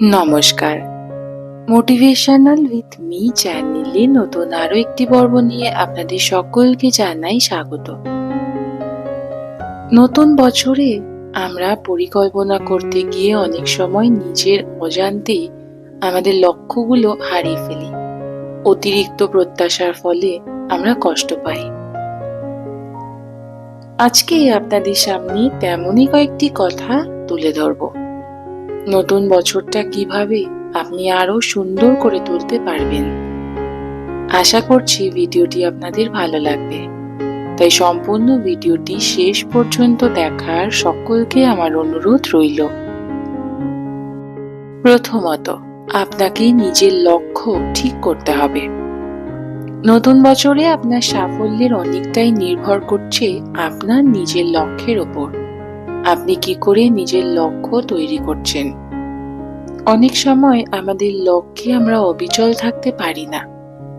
নমস্কার। Motivational with me চ্যানেলে নতুন আরও একটি পর্ব নিয়ে আপনাদের সকলকে জানাই স্বাগত। নতুন বছরে আমরা পরিকল্পনা করতে গিয়ে অনেক সময় নিজের অজান্তেই আমাদের লক্ষ্যগুলো হারিয়ে ফেলি। অতিরিক্ত প্রত্যাশার ফলে আমরা কষ্ট পাই। আজকে আপনাদের সামনে তেমনই কয়েকটি কথা তুলে ধরবো। নতুন বছরটা কীভাবে আপনি আরও সুন্দর করে তুলতে পারবেন। আশা করছি ভিডিওটি আপনাদের ভালো লাগবে। তাই সম্পূর্ণ ভিডিওটি শেষ পর্যন্ত দেখার সকলকে আমার অনুরোধ রইল। প্রথমত, আপনাকে নিজের লক্ষ্য ঠিক করতে হবে। নতুন বছরে আপনার সাফল্যের অনেকটাই নির্ভর করছে আপনার নিজের লক্ষ্যের ওপর। আপনি কি করে নিজের লক্ষ্য তৈরি করছেন? অনেক সময় আমাদের লক্ষ্যে আমরা অবিচল থাকতে পারি না।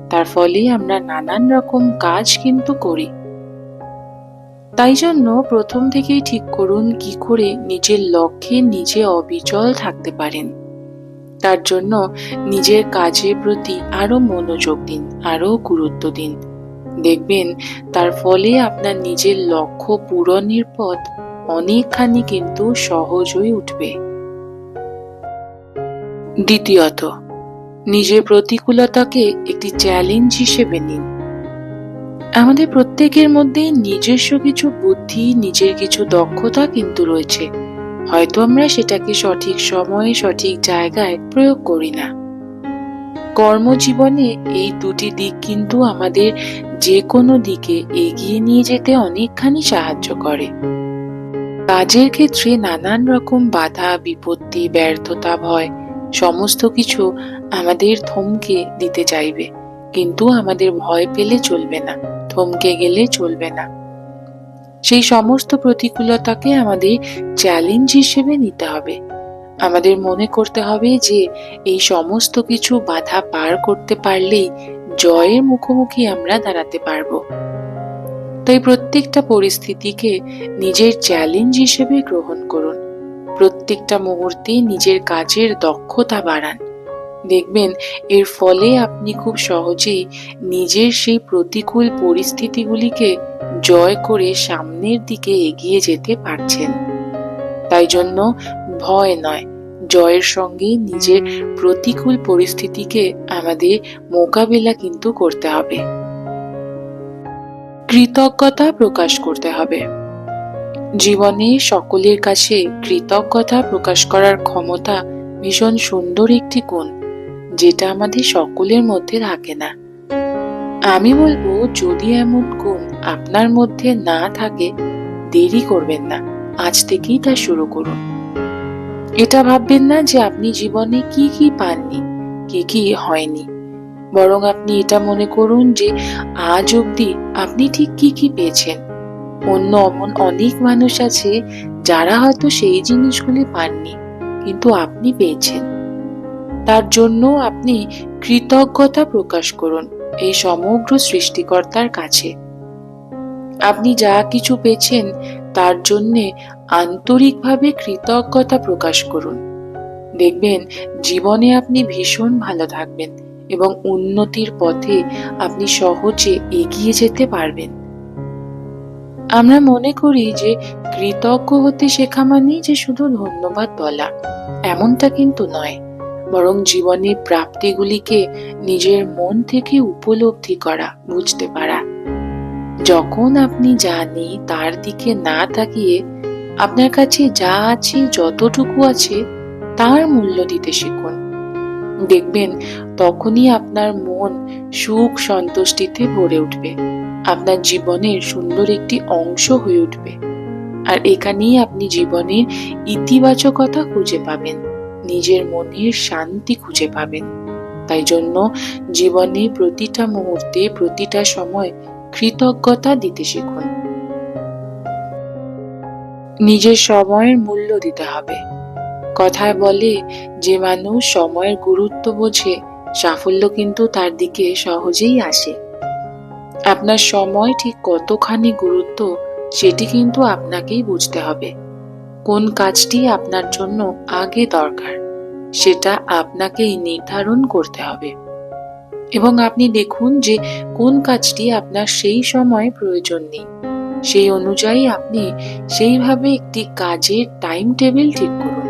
তার ফলে আমরা নানান রকম কাজ কিন্তু করি। তাই জন্য প্রথম থেকেই ঠিক করুন কি করে নিজের লক্ষ্যে নিজে অবিচল থাকতে পারেন। তার জন্য নিজের কাজের প্রতি আরও মনোযোগ দিন আরও গুরুত্ব দিন। দেখবেন, তার ফলে আপনার নিজের লক্ষ্য পূরণের পথ অনেকখানি কিন্তু সহজ হয়ে উঠবে। দ্বিতীয়ত, নিজের প্রতিকূলতাকে একটি চ্যালেঞ্জ হিসেবে নিন। আমাদের প্রত্যেকের মধ্যে নিজস্ব কিছু বুদ্ধি, নিজের কিছু দক্ষতা কিন্তু রয়েছে। হয়তো আমরা সেটাকে সঠিক সময়ে, সঠিক জায়গায় প্রয়োগ করি না। কর্মজীবনে এই দুটি দিক কিন্তু আমাদের যে কোনো দিকে এগিয়ে নিয়ে যেতে অনেকখানি সাহায্য করে। কাজের ক্ষেত্রে নানান রকম বাধা, বিপত্তি, ব্যর্থতা, ভয়, সমস্ত কিছু আমাদের থমকে দিতে চাইবে। কিন্তু আমাদের ভয় পেলে চলবে না, থমকে গেলে চলবে না। সেই সমস্ত প্রতিকূলতাকে আমাদের চ্যালেঞ্জ হিসেবে নিতে হবে। আমাদের মনে করতে হবে যে, এই সমস্ত কিছু বাধা পার করতে পারলেই জয়ের মুখোমুখি আমরা দাঁড়াতে পারব। তাই প্রত্যেকটা পরিস্থিতিকে নিজের চ্যালেঞ্জ হিসেবে গ্রহণ করুন। প্রত্যেকটা মুহূর্তে নিজের কাজের দক্ষতা বাড়ান। দেখবেন, এর ফলে আপনি খুব সহজেই নিজের সেই প্রতিকূল পরিস্থিতিগুলিকে জয় করে সামনের দিকে এগিয়ে যেতে পারছেন। তাই জন্য ভয় নয়, জয়ের সঙ্গে নিজের প্রতিকূল পরিস্থিতিকে আমাদের মোকাবিলা কিন্তু করতে হবে। কৃতজ্ঞতা প্রকাশ করতে হবে। জীবনে সকলের কাছে কৃতজ্ঞতা প্রকাশ করার ক্ষমতা ভীষণ সুন্দর একটি গুণ, যেটা আমাদের সকলের মধ্যে থাকে না। আমি বলব, যদি এমন গুণ আপনার মধ্যে না থাকে, দেরি করবেন না। আজ থেকেই তা শুরু করুন। এটা ভাববেন না যে আপনি জীবনে কি কি পাননি, কি কি হয়নি। বরং আপনি এটা মনে করুন যে আজ অবধি আপনি ঠিক কি কি পেয়েছেন। অন্য অমন অনেক মানুষ আছে যারা হয়তো সেই জিনিসগুলি পাননি, কিন্তু আপনি পেয়েছেন। তার জন্য আপনি কৃতজ্ঞতা প্রকাশ করুন এই সমগ্র সৃষ্টিকর্তার কাছে। আপনি যা কিছু পেয়েছেন, তার জন্যে আন্তরিকভাবে কৃতজ্ঞতা প্রকাশ করুন। দেখবেন, জীবনে আপনি ভীষণ ভালো থাকবেন। এবং উন্নতির পথে আপনি সহজে এগিয়ে যেতে পারবেন। আমরা মনে করি যে কৃতজ্ঞ হতে শেখা মানেই যে শুধু ধন্যবাদ বলা, এমনটা কিন্তু নয়। বরং জীবনের প্রাপ্তিগুলিকে নিজের মন থেকে উপলব্ধি করা, বুঝতে পারা। যখন আপনি জানি তার দিকে না তাকিয়ে আপনার কাছে যা আছে, যতটুকু আছে, তার মূল্য দিতে শিখুন। দেখবেন তখনই আপনার মন সুখ সন্তুষ্টিতে ভরে উঠবে। আপনার জীবনের সুন্দর একটি অংশ হয়ে উঠবে। আর এখানেই আপনি জীবনের ইতিবাচকতা খুঁজে পাবেন। নিজের মনের শান্তি খুঁজে পাবেন। তাই জন্য জীবনে প্রতিটা মুহূর্তে, প্রতিটা সময় কৃতজ্ঞতা দিতে শিখুন। নিজের সময়ের মূল্য দিতে হবে। কথায় বলে, যে মানুষ সময়ের গুরুত্ব বোঝে, সাফল্য কিন্তু তার দিকে সহজেই আসে। আপনার সময় ঠিক কতখানি গুরুত্ব, সেটি কিন্তু আপনাকেই বুঝতে হবে। কোন কাজটি আপনার জন্য আগে দরকার, সেটা আপনাকেই নির্ধারণ করতে হবে। এবং আপনি দেখুন যে কোন কাজটি আপনার সেই সময় প্রয়োজন নেই। সেই অনুযায়ী আপনি সেইভাবে একটি কাজের টাইম টেবিল ঠিক করুন।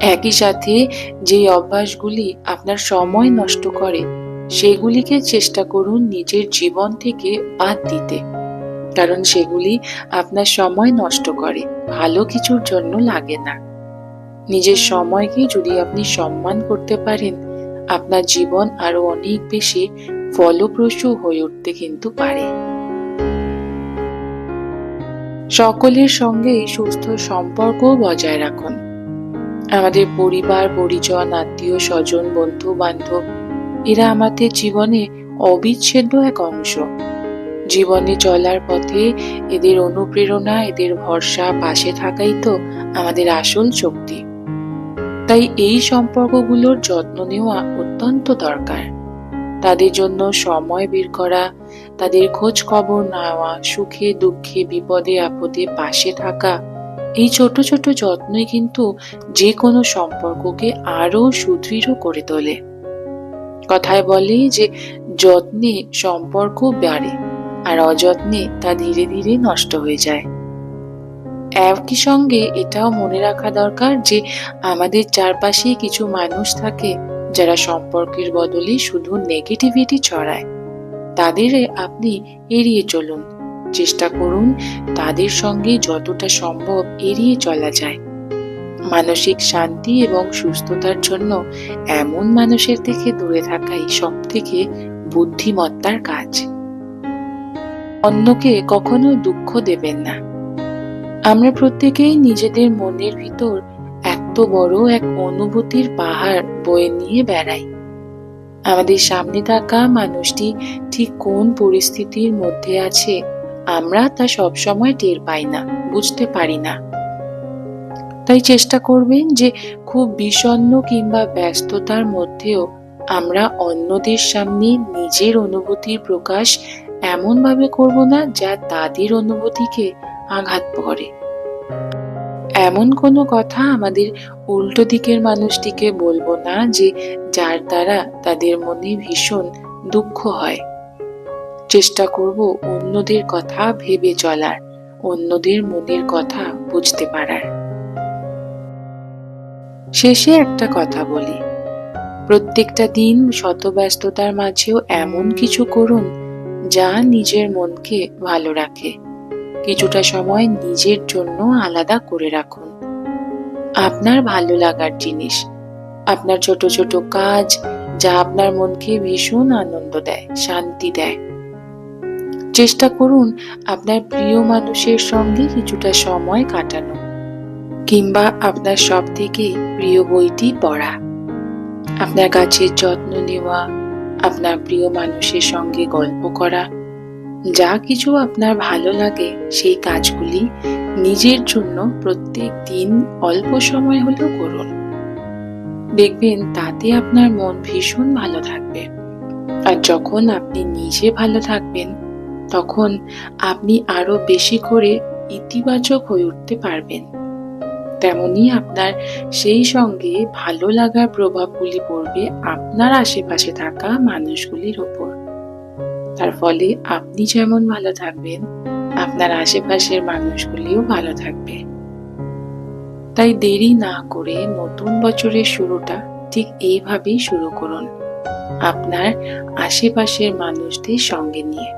একই সাথে যে অভ্যাসগুলি আপনার সময় নষ্ট করে, সেগুলিকে চেষ্টা করুন নিজের জীবন থেকে বাদ দিতে। কারণ সেগুলি আপনার সময় নষ্ট করে, ভালো কিছুর জন্য লাগে না। নিজের সময়কে যদি আপনি সম্মান করতে পারেন, আপনার জীবন আরও অনেক বেশি ফলপ্রসূ হয়ে উঠতে কিন্তু পারে। সকলের সঙ্গে সুস্থ সম্পর্ক বজায় রাখুন। আমাদের পরিবার, পরিজন, আত্মীয়, স্বজন, বন্ধু, বান্ধব, এরা আমাদের জীবনে অবিচ্ছেদ্য এক অংশ। জীবনে চলার পথে এদের অনুপ্রেরণা, এদের ভরসা পাশে থাকাই তো আমাদের আসল শক্তি। তাই এই সম্পর্কগুলোর যত্ন নেওয়া অত্যন্ত দরকার। তাদের জন্য সময় বের করা, তাদের খোঁজ খবর নেওয়া, সুখে, দুঃখে, বিপদে, আপদে পাশে থাকা এই ছোট ছোট যত্নই কিন্তু যে কোনো সম্পর্ককে আরও সুদৃঢ় করে তোলে। কথায় বলে যে, যত্নে সম্পর্ক বাড়ে আর অযত্নে তা ধীরে ধীরে নষ্ট হয়ে যায়। একই সঙ্গে এটাও মনে রাখা দরকার যে, আমাদের চারপাশে কিছু মানুষ থাকে যারা সম্পর্কের বদলে শুধু নেগেটিভিটি ছড়ায়। তাদের আপনি এড়িয়ে চলুন। চেষ্টা করুন তাদের সঙ্গে যতটা সম্ভব এড়িয়ে চলা যায়। মানসিক শান্তি এবং সুস্থতার জন্য এমন মানুষের থেকে দূরে থাকাই সব থেকে বুদ্ধিমত্তার কাজ। অন্যকে কখনো দুঃখ দেবেন না। আমরা প্রত্যেকেই নিজেদের মনের ভিতর এত বড় এক অনুভূতির পাহাড় বয়ে নিয়ে বেড়াই। আমাদের সামনে থাকা মানুষটি ঠিক কোন পরিস্থিতির মধ্যে আছে আমরা তা সবসময় টের পাই না, বুঝতে পারি না। তাই চেষ্টা করবেন যে খুব বিষণ্ন কিংবা ব্যস্ততার মধ্যেও আমরা অন্যদের সামনে নিজের অনুভূতির প্রকাশ এমনভাবে করব না যা তাদের অনুভূতিকে আঘাত করে। এমন কোনো কথা আমাদের উল্টো দিকের মানুষটিকে বলব না যে যার দ্বারা তাদের মনে ভীষণ দুঃখ হয়। চেষ্টা করব অন্যদের কথা ভেবে চলার, অন্যদের মনের কথা বুঝতে পারার। শেষে একটা কথা বলি। প্রত্যেকটা দিন শত ব্যস্ততার মাঝেও এমন কিছু করুন যা নিজের মনকে ভালো রাখে। কিছুটা সময় নিজের জন্য আলাদা করে রাখুন। আপনার ভালো লাগার জিনিস, আপনার ছোট ছোট কাজ যা আপনার মনকে ভীষণ আনন্দ দেয়, শান্তি দেয়। চেষ্টা করুন আপনার প্রিয় মানুষের সঙ্গে কিছুটা সময় কাটানো, কিংবা আপনার সব থেকে প্রিয় বইটি পড়া। আপনার গাছের যত্ন নেওয়া, আপনার প্রিয় মানুষের সঙ্গে গল্প করা, যা কিছু আপনার ভালো লাগে সেই কাজগুলি নিজের জন্য প্রত্যেক দিন অল্প সময় হলেও করুন। দেখবেন তাতে আপনার মন ভীষণ ভালো থাকবে। আর যখন আপনি নিজে ভালো থাকবেন তখন আপনি আরও বেশি করে ইতিবাচক হয়ে উঠতে পারবেন। তেমনি আপনার সেই সঙ্গে ভালো লাগার প্রভাবগুলি পড়বে আপনার আশেপাশে থাকা মানুষগুলির ওপর। তার ফলে আপনি যেমন ভালো থাকবেন, আপনার আশেপাশের মানুষগুলিও ভালো থাকবে। তাই দেরি না করে নতুন বছরের শুরুটা ঠিক এইভাবেই শুরু করুন, আপনার আশেপাশের মানুষদের সঙ্গে নিয়ে।